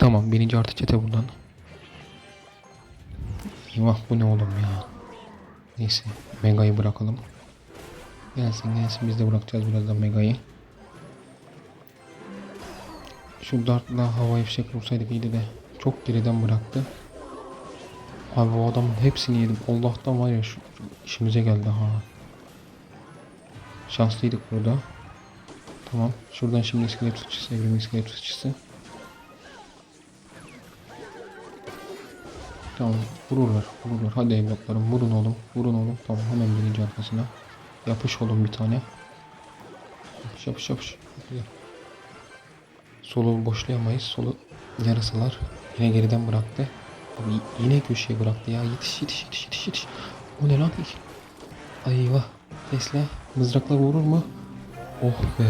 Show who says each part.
Speaker 1: Tamam birinci artı çete buradan. Eyvah bu ne oğlum ya. Neyse Mega'yı bırakalım. Gelsin gelsin biz de bırakacağız birazdan Mega'yı. Şu dartla hava fişek vursaydık iyiydi de. Çok geriden bıraktı. Abi o adamın hepsini yedim. Allah'tan var ya şu, işimize geldi ha. Şanslıydık burada. Tamam. Şuradan şimdi iskelet sıçrısı, evrim iskelet sıçrısı. Tamam. Vururlar, vururlar. Hadi evlatlarım vurun oğlum. Vurun oğlum. Tamam hemen birinci arkasına. Yapış oğlum bir tane. Yapış yapış yapış. Güzel. Solu boşlayamayız. Solu yarısılar. Yine geriden bıraktı. Abi yine köşeye bıraktı ya. Yetiş yetiş yetiş yetiş yetiş. O ne lan? Ay eyvah. Tesla mızrakla vurur mu? Oh be.